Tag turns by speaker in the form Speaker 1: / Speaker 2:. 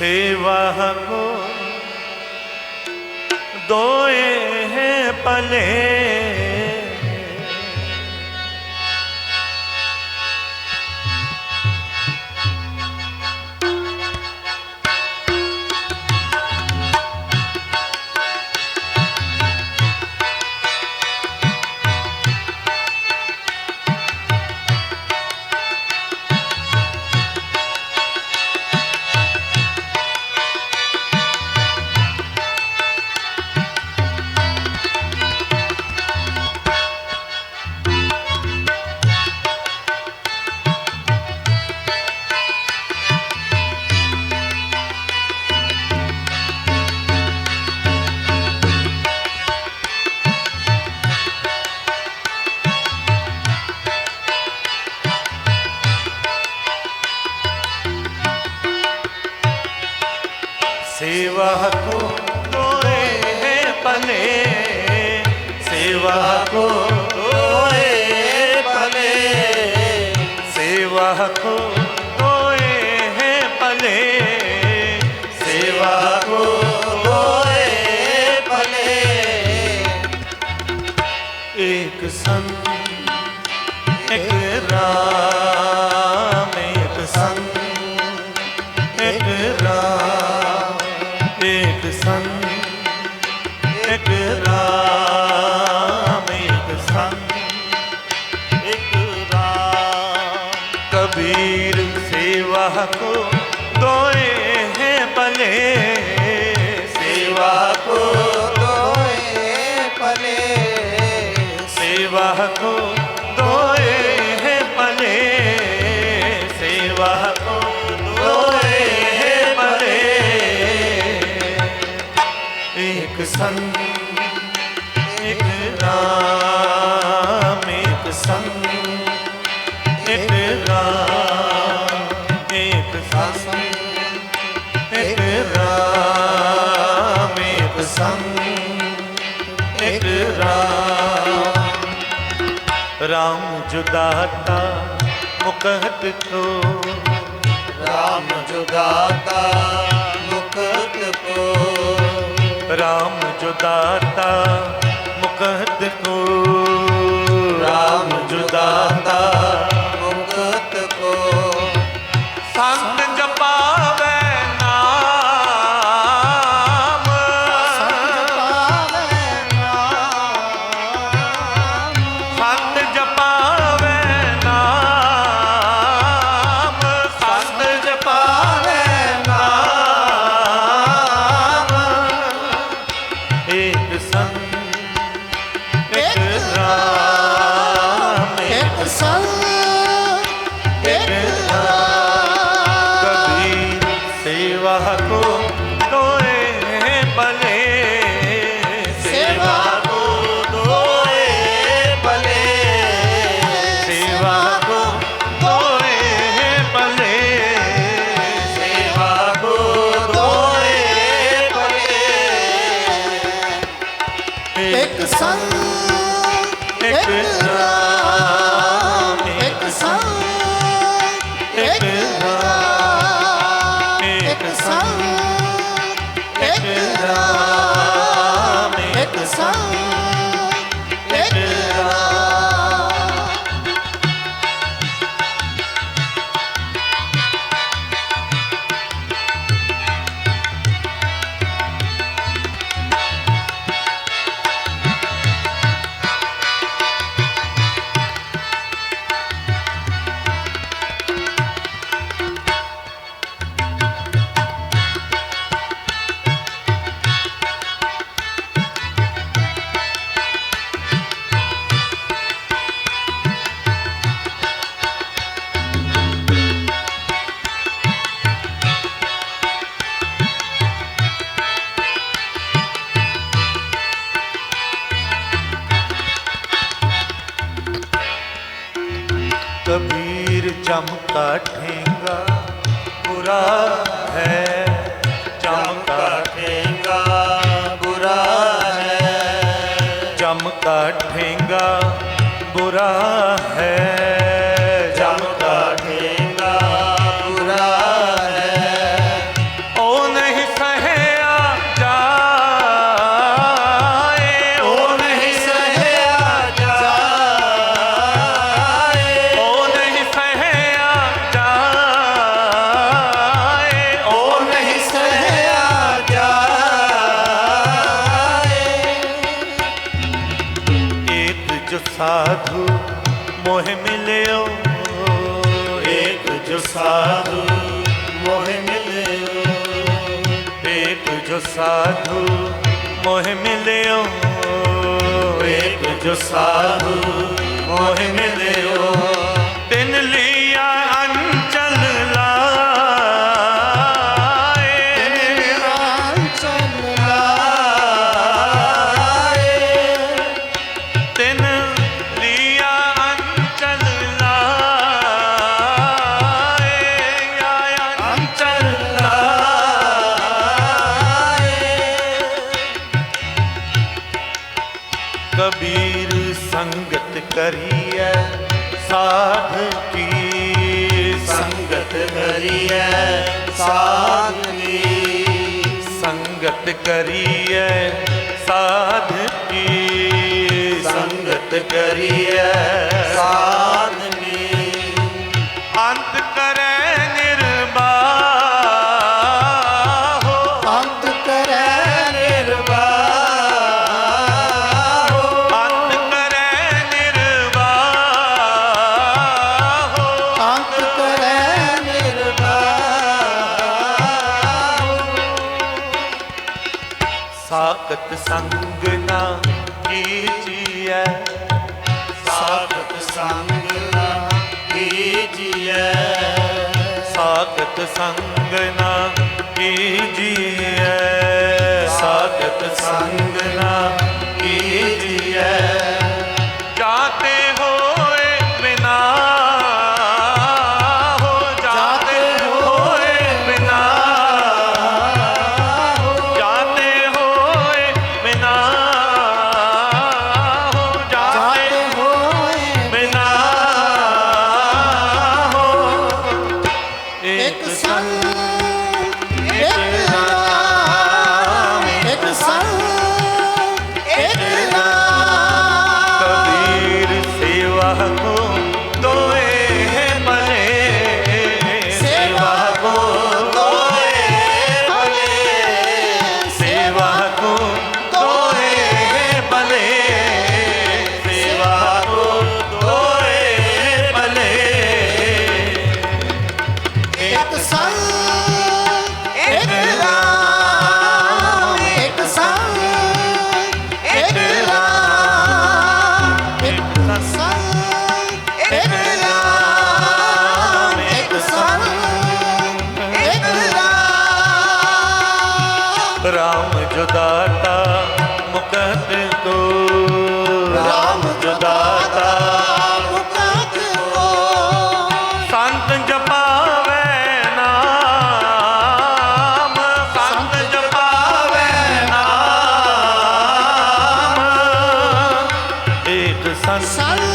Speaker 1: ਸੇਵਾ ਕੋ ਦੋਏ ਹੈ ਭਲੇ। सेवा को दोए हैं पले। सेवा को दोए पले। सेवा को दोए हैं पले सेवा को दोए पले। एक संग, एक राम, एक संग, एक राम। ਸੰ ਇਕ ਰਾਤ ਸੰਗ, ਇਕ ਰਾਮ, ਇਕ ਸੰਗ, ਇਕ ਰਾਮ, ਇਕ ਸੰਗ, ਇਕ ਰਾਮ, ਇਕ ਸੰਗ, ਇਕ ਰਾਮ। ਰਾਮ ਜੁਦਾਤਾ ਮੁਕਤ ਕੋ ਰਾਮ ਜੁਦਾਤਾ ਮੁਕਤ ਕੋ ਰਾਮ ਜੋ ਦਾਤਾ ਮੁਕਤ ਕੋ। ਰਾਮ ਜੋ ਦਾਤਾ को दोए बले सेवा को दोए बले सेवा को दोए बले सेवा को दोए बले
Speaker 2: एक संग
Speaker 1: एक राम कबीर चमका ठेंगा बुरा है चमका
Speaker 2: ठेंगा बुरा है
Speaker 1: चमका ठेंगा बुरा है
Speaker 2: चमका ठेंगा बुरा है
Speaker 1: ਸਾਧੂ ਮੋਹ ਮਿਲਿਓ
Speaker 2: ਇੱਕ ਜੋ ਸਾਧੂ ਮੋਹ ਮਿਲਿਓ
Speaker 1: ਇੱਕ ਜੋ ਸਾਧੂ ਮੋਹ ਮਿਲਿਓ
Speaker 2: ਇੱਕ ਜੋ ਸਾਧੂ ਮੋਹ ਮਿਲਿਓ
Speaker 1: ਕਰੀਐ
Speaker 2: ਸਾਧਨੀ
Speaker 1: ਸੰਗਤ ਕਰੀਐ ਸਾਧ ਕੀ?
Speaker 2: ਸੰਗਤ ਕਰੀਐ ਸਾਧਨੀ
Speaker 1: ਸਾਖਤ ਸੰਗ ਨਾ ਕੀਜੀਐ।
Speaker 2: ਸਾਖਤ ਸੰਗ ਨਾ ਕੀਜੀਐ।
Speaker 1: ਸਾਖਤ ਸੰਗ ਨਾ ਕੀਜੀਐ। ਸਾਖਤ ਸੰਗ ਨਾ ਕੀਜੀਐ। ਰਾਮ ਜੁਦਾਤਾ ਮੁਕਤ ਕੋ
Speaker 2: ਰਾਮ ਜੁਦਾਤਾ ਮੁਕਤ ਕੋ
Speaker 1: ਸੰਤ ਜਪਾਵੇ ਨਾਮ ਸੰਤ ਜਪਾਵੇ ਨਾਮ। ਸੰਤ